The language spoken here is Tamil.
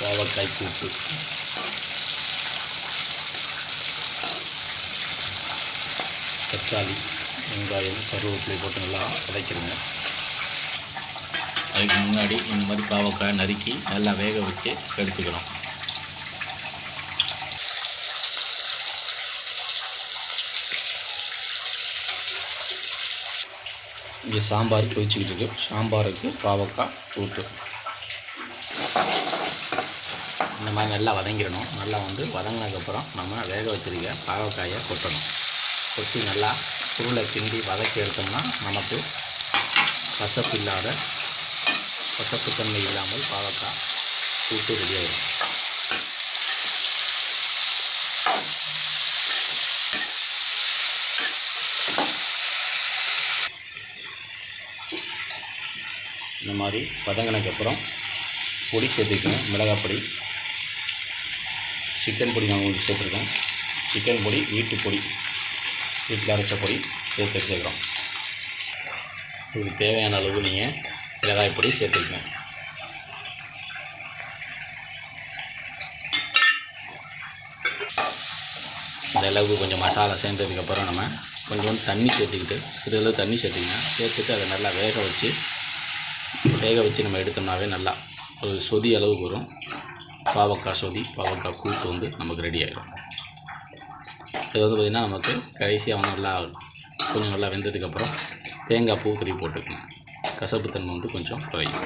பாவக்காய் கூட்டு. தக்காளி வெங்காயம் கருவேப்பிலை போட்டு நல்லா வதக்கிடுங்க. அதுக்கு முன்னாடி இந்த மாதிரி பாவக்காய் நறுக்கி நல்லா வேக வச்சு எடுத்துக்கணும். இங்கே சாம்பார் வச்சுக்கிட்டு இருக்கு. சாம்பாருக்கு பாவக்காய் கூட்டு. இந்த மாதிரி நல்லா வதங்கிடணும். நல்லா வந்து வதங்கினதுக்கப்புறம் நம்ம வேக வச்சிருக்க பாவக்காயை கொட்டணும். கொட்டி நல்லா உருளை கிண்டி வதக்கி எடுத்தோம்னா நமக்கு கசப்பு இல்லாத கசப்புத்தன்மை இல்லாமல் பாவக்காய் கூட்டு ரெடியாகிடும் இந்த மாதிரி வதங்கினதுக்கப்புறம் பொடி சேர்த்துக்கணும். மிளகாய் பொடி சிக்கன் பொடி நான் உங்களுக்கு சேர்த்துருக்கேன். சிக்கன் பொடி வீட்டு பொடி வீட்டில் அரைச்ச பொடி சேர்த்து வச்சுருக்கிறோம் இதுக்கு தேவையான அளவு நீங்கள் மிளகாய் பொடி சேர்த்துக்கங்க. இந்த அளவுக்கு கொஞ்சம் மசாலா சேர்ந்ததுக்கப்புறம் நம்ம கொஞ்சம் தண்ணி சேர்த்துக்கிட்டு சிறிதளவு தண்ணி சேர்த்துக்கங்க. சேர்த்துட்டு அதை நல்லா வேக வச்சு வேக வச்சு நம்ம எடுத்தோம்னாவே நல்லா ஒரு சொதி அளவுக்கு வரும். பாவக்காய் சொதி பாவக்காய் கூட்டு வந்து நமக்கு ரெடி ஆகிடும் இது வந்து பார்த்திங்கன்னா நமக்கு கடைசியாக வந்து நல்லா கொஞ்சம் நல்லா வெந்ததுக்கப்புறம் தேங்காய் பூ திருப்பி போட்டுக்கணும் கசப்புத்தன்மை வந்து கொஞ்சம் குறையும்.